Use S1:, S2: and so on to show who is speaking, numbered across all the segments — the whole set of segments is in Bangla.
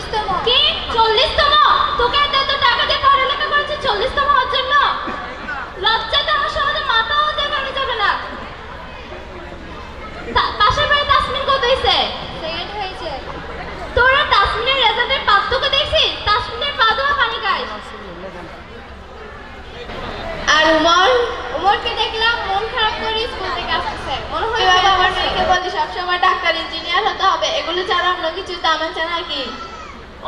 S1: চল্লিশতম। কি? চল্লিশতম? তোকে এত এত টাকা দিয়ে পড়ালেখা করেছে চল্লিশতম হওয়ার জন্য? লজ্জাতে আমার সমাজে মাথাও দেখানো যাবে না পাশের বাড়ি তাসমিন কত হয়েছে? সেকেন্ড হয়েছে। তোরা তাসমিনের রেজাল্টের পার্থক্য দেখছিস তাসমিনের পা ধোয়া পানি খায়। আর উমর? উমরকে দেখলাম মন খারাপ করে স্কুল থেকে আসতেছে। মনে হয় আমার মেয়েকে বলে সবসময় ডাক্তার ইঞ্জিনিয়ার হতে হবে। এগুলো ছাড়া অন্য কিছু দাম আছে নাকি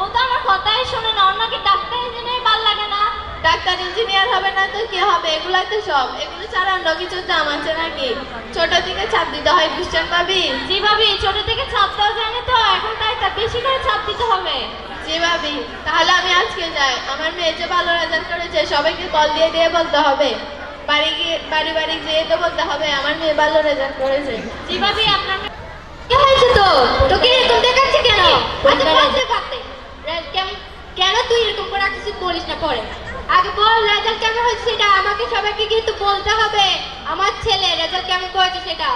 S1: ও তো আমার কথাই শোনে না ওর ডাক্তার ইঞ্জিনিয়ার ভালো লাগে না? ডাক্তার ইঞ্জিনিয়ার হবে না তো কি হবে? এগুলাই তো সব। এগুলো ছাড়া অন্য কিছু দাম আছে নাকি? ছোট থেকে ছাপ দিতে হয় বুঝছেন ভাবি? জি ভাবি ছোট থেকে ছাপ দেওয়া যায় তো এখন তাই তা বেশি করে ছাপ দিতে হবে। জি ভাবি তাহলে আমি আজকে যাই। আমার মেয়ে যে ভালো রেজাল্ট করেছে সবাইকে কল দিয়ে দিয়ে বলতে হবে। বাড়ি গিয়ে বাড়ি বাড়ি যেয়ে তো বলতে হবে আমার মেয়ে ভালো রেজাল্ট করেছে। জি ভাবি আপনার কি হয়েছে তো? তোকে এরকম দেখাচ্ছে কেন? আচ্ছা বলতে পারতে কেন তুই এরকম করে কিছু বলিস না? পরে। আগে বল, রেজাল্ট কেমন হয়েছে সেটা? আমাকে সবাইকে কিন্তু বলতে হবে। আমার ছেলে, রেজাল্ট কেমন করেছে সেটা?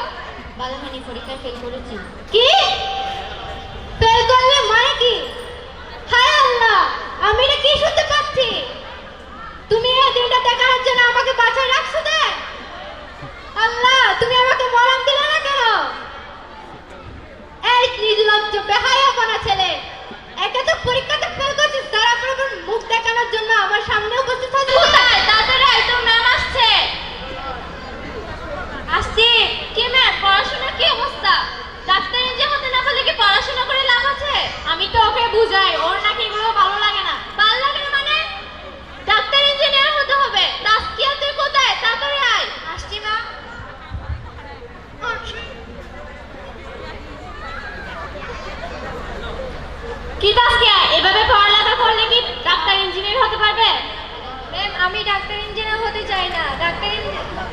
S1: ভালো হয়নি পরীক্ষায় ফেল করেছি। কি ফেল করলে মানে কি হায় আল্লাহ আমি এটা কি শুনতে পাচ্ছি তুমি এই দিনটা দেখানোর জন্য আমাকে বাঁচায় রাখছো দে আল্লাহ তুমি আমাকে মরম দিলে না কেন এই নির্লজ্জ বেহায়াপনা ছেলে একে তো পরীক্ষাতে ফেল করছিস তারপর আবার মুখ দেখানোর জন্য আমার সামনে উপস্থিত হয়েছে কোথায় দাদারা এই তো ম্যাম আসছে আসছি কি ম্যাম পড়াশোনার কি অবস্থা ডাক্তার ইঞ্জিনিয়ার হতে না পারলে কি পড়াশোনা করে লাভ আছে আমি তো ওকে বুঝাই ওর নাকি এগুলো ভালো লাগে না ভালো লাগে না মানে ডাক্তার ইঞ্জিনিয়ার হতে হবে তাস্কিয়া তুই কোথায় তাড়াতাড়ি আয় আসছি মা কি তাস্কিয়া এভাবে পড়ালেখা করলে কি ডাক্তার ইঞ্জিনিয়ার হতে পারবে? ম্যাম আমি ডাক্তার ইঞ্জিনিয়ার হতে চাই না। ডাক্তার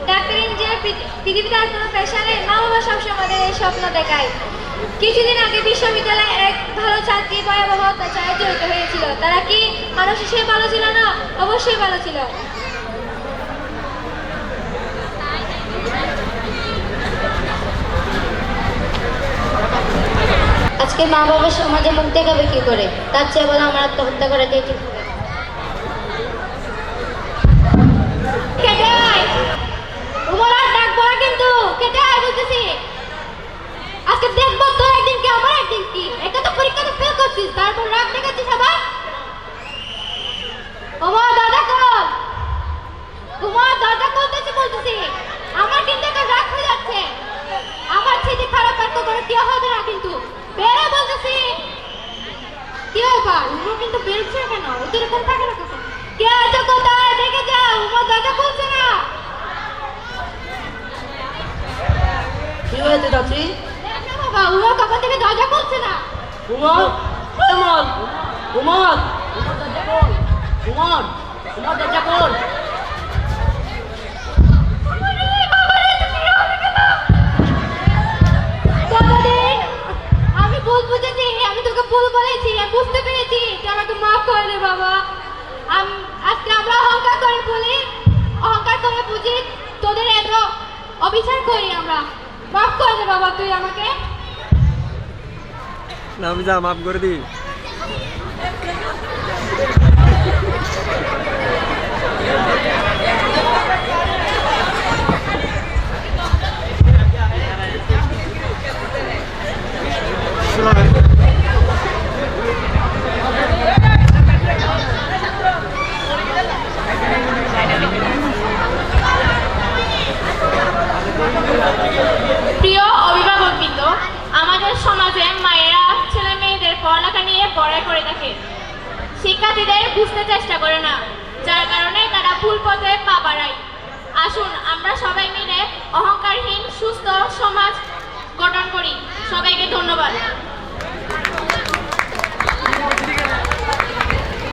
S1: ডাক্তার ইঞ্জিনিয়ার পৃথি- পৃথিবীতে আর কোনো পেশা নেই। মা বাবা সবসময় আমাদের এই স্বপ্ন দেখায়। কিছুদিন আগে বিশ্ববিদ্যালয়ে এক ভালো ছাত্রী ভয়াবহ অত্যাচারে জড়িত হয়েছিল। তারা কি মানুষ হিসেবে ভালো ছিল না? অবশ্যই ভালো ছিল। আজকে মা বাবা সমাজে মুখ দেখাবে কি করে? তার চেয়ে বলো আমার আত্মহত্যা করে ঠিক হবে। কিন্তু কেটে আয় বলতেছি আজকে দেখব তোর একদিন কি আমার একদিন কি একা তো পরীক্ষাতে ফেল করছিস তারপর রাগ দেখাচ্ছিস আবার ওমা দাদা কল উমা দাদা কলতেছি বলতেছি আমার কিন্তু এখন রাগ হয়ে যাচ্ছে আমার ছেলে খারাপ কাজ করে কি হবে না কিন্তু বেড়ে বলতেছি কি ব্যাপার উমা কিন্তু বেরোচ্ছে কেন ওদের এরকম থাকে না কখন কে আছে কোথায় দেখে যা উমা দাদা খুলছে না
S2: কি হয়েছে চাচি
S1: বাবা উমা কখন থেকে দরজা খুলছে না
S2: উমর দরজা খোল উমর উমর দরজা খোল
S1: করে দে বাবা? আম- আজকে আমরা অহংকার করে বলি? অহংকার করে বুঝি তোদের এত অবিচার করি আমরা। মাফ করে দে বাবা তুই আমাকে?
S3: না আমি যা মাফ করে দিই
S1: প্রিয় বড়াই করে থাকে শিক্ষার্থীদের বুঝতে চেষ্টা করে না, যার কারণে তারা ভুল পথে পা বাড়ায়। আসুন, আমরা সবাই মিলে অহংকারহীন, সুস্থ সমাজ গঠন করি। সবাইকে ধন্যবাদ।